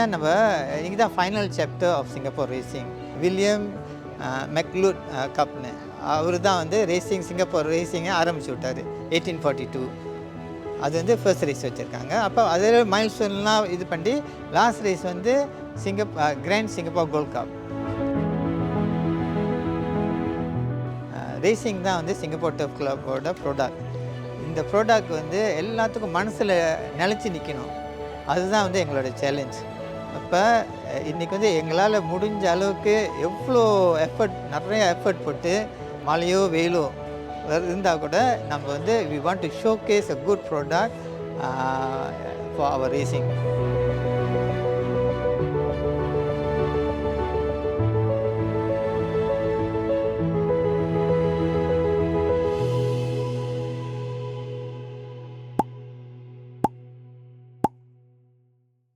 தான் நம்ம இன்றைக்கி தான் final chapter of Singapore racing William McLeod கப்னு அவர் தான் வந்து ரேசிங் சிங்கப்பூர் ரேசிங்கை ஆரம்பிச்சு விட்டார். எயிட்டீன் ஃபார்ட்டி டூ அது வந்து ஃபர்ஸ்ட் ரேஸ் வச்சுருக்காங்க. அப்போ அதில் மைல் ஸ்டோன்லாம் இது பண்ணி லாஸ்ட் ரேஸ் வந்து சிங்கப் grand Singapore gold cup racing தான் வந்து சிங்கப்பூர் டஃப் கிளப்போட ப்ராடக்ட் இந்த ப்ராடக்ட் வந்து எல்லாத்துக்கும் மனசில் நிலச்சி நிற்கணும் அதுதான் வந்து எங்களோட சேலஞ்ச் அப்போ இன்றைக்கி வந்து எங்களால் முடிஞ்ச அளவுக்கு எவ்வளோ எஃபர்ட் நிறைய எஃபர்ட் போட்டு மழையோ வெயிலோ இருந்தால் கூட நம்ம வந்து we want to showcase a good product for our racing